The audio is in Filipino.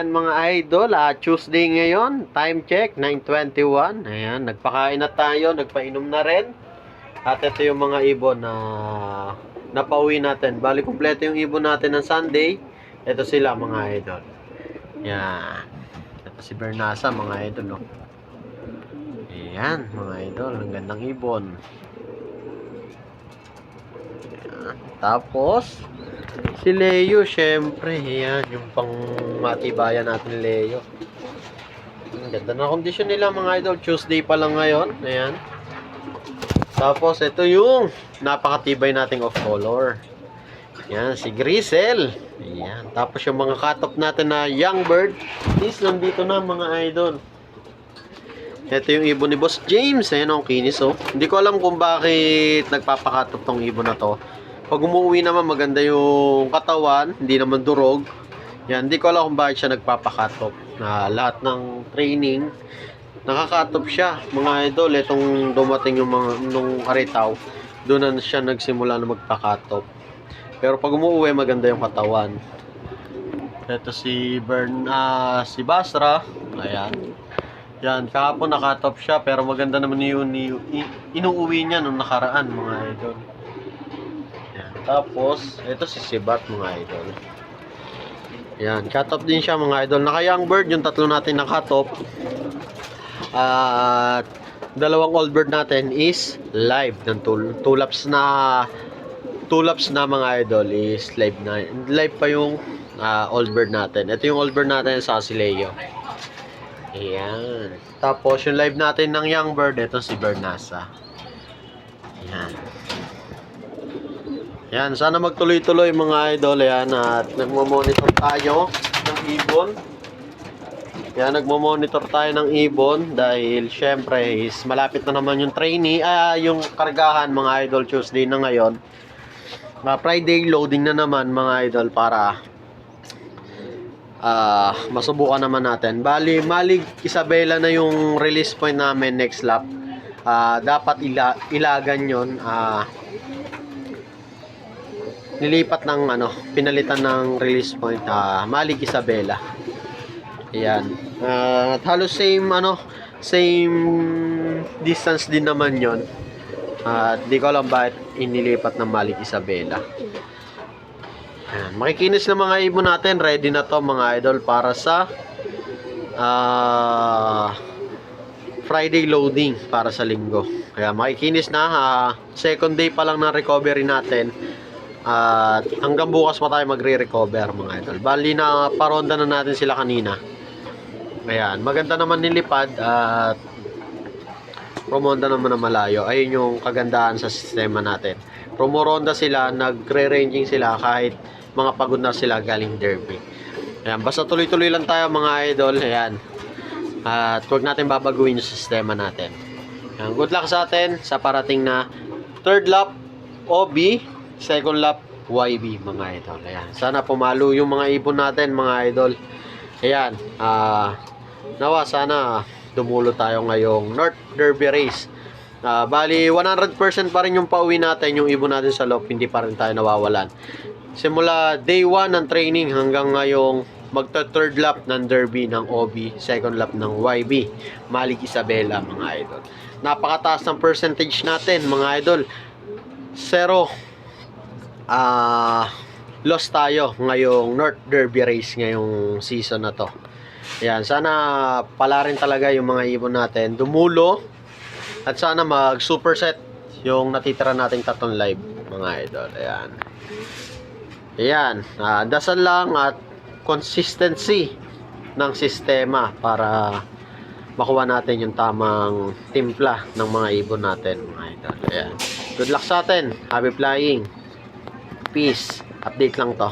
ayan mga idol, ah, Tuesday ngayon, time check, 9.21. Ayan, nagpakain na tayo, nagpainom na rin. At ito yung mga ibon na napauwi natin. Bali, kumpleto yung ibon natin ng Sunday. Ito sila mga idol. Yan. Ito si Bernasa mga idol. Oh. Ayan, mga idol, ang gandang ibon. Ayan. Tapos, Si Leo, syempre, yan, yung pang matibayan natin Leo. Ang ganda na kondisyon nila mga idol. Tuesday pa lang ngayon. Ayan. Tapos, ito yung napakatibay nating off color. Yan, si Grisel. Ayan. Tapos yung mga cut-off natin na young bird is nandito na mga idol. Ito yung ibon ni Boss James. Ayan ang kinis oh. Hindi ko alam kung bakit nagpapakat tong ibon na to. Pag umuwi naman maganda yung katawan, hindi naman durog. Yan, hindi ko alam kung bakit siya nagpapakatop. Na lahat ng training, nakakatop siya. Mga idol, itong dumating yung mga nung karitaw, doon na siya nagsimula na magpakatop. Pero pag umuwi, maganda yung katawan. Ito si Bern, ah, si Basra. Ayan. Yan, kahapon nakatop siya, pero maganda naman yun, inuuwi niya nung nakaraan, mga idol. Tapos, ito si Sibat mga idol. Yan, cut-off din siya mga idol. Naka-young bird, yung tatlo natin na cut-off. At dalawang old bird natin is live ng tul tulaps na tulaps na mga idol is live na live pa yung ah, old bird natin. Ito yung old bird natin sa Sileo. Ayan. Tapos yung live natin ng young bird, ito si Bernasa. Ayan. Yan, sana magtuloy-tuloy mga idol yan at nagmo-monitor tayo ng ibon. Yan, nagmo-monitor tayo ng ibon dahil syempre is malapit na naman yung trainee, ah, yung kargahan mga idol Tuesday na ngayon. Na Friday loading na naman mga idol para ah masubukan naman natin. Bali, Malig Isabela na yung release point namin next lap. Ah, dapat ila ilagan yon ah nilipat ng ano, pinalitan ng release point ah Malig Isabela. Ayan. Ah, at halos same ano, same distance din naman 'yon. At di ko alam bakit inilipat ng Malig Isabela. Ayan. Makikinis na mga ibon natin. Ready na to mga idol para sa ah Friday loading para sa linggo. Kaya makikinis na. ah, second day pa lang ng recovery natin. At hanggang bukas pa tayo magre-recover mga idol. Bali na paronda na natin sila kanina. Ayan, maganda naman nilipad at promonda naman na malayo. Ayun yung kagandahan sa sistema natin. Promoronda sila, nagre-ranging sila kahit mga pagod na sila galing derby. Ayan, basta tuloy-tuloy lang tayo mga idol. Ayan. At huwag natin babaguhin yung sistema natin. Ayan, good luck sa atin sa parating na third lap OB, second lap YB mga idol. Ayan. Sana pumalo yung mga ibon natin mga idol. Ayan. Ah, nawa sana dumulo tayo ngayong North Derby Race. Ah, bali 100% pa rin yung pauwi natin, yung ibon natin sa loob, hindi pa rin tayo nawawalan. Simula day 1 ng training hanggang ngayong magta third lap ng derby ng OB, second lap ng YB, Malik Isabela mga idol. Napakataas ng percentage natin mga idol. Zero ah lost tayo ngayong North Derby race ngayong season na to. Ayan, sana pala rin talaga yung mga ibon natin dumulo at sana mag superset yung natitira nating tatlong live mga idol. Ayan. Ayan, ah, dasal lang at consistency ng sistema para makuha natin yung tamang timpla ng mga ibon natin mga idol. Ayan. Good luck sa atin. Happy flying. Peace. Update lang to.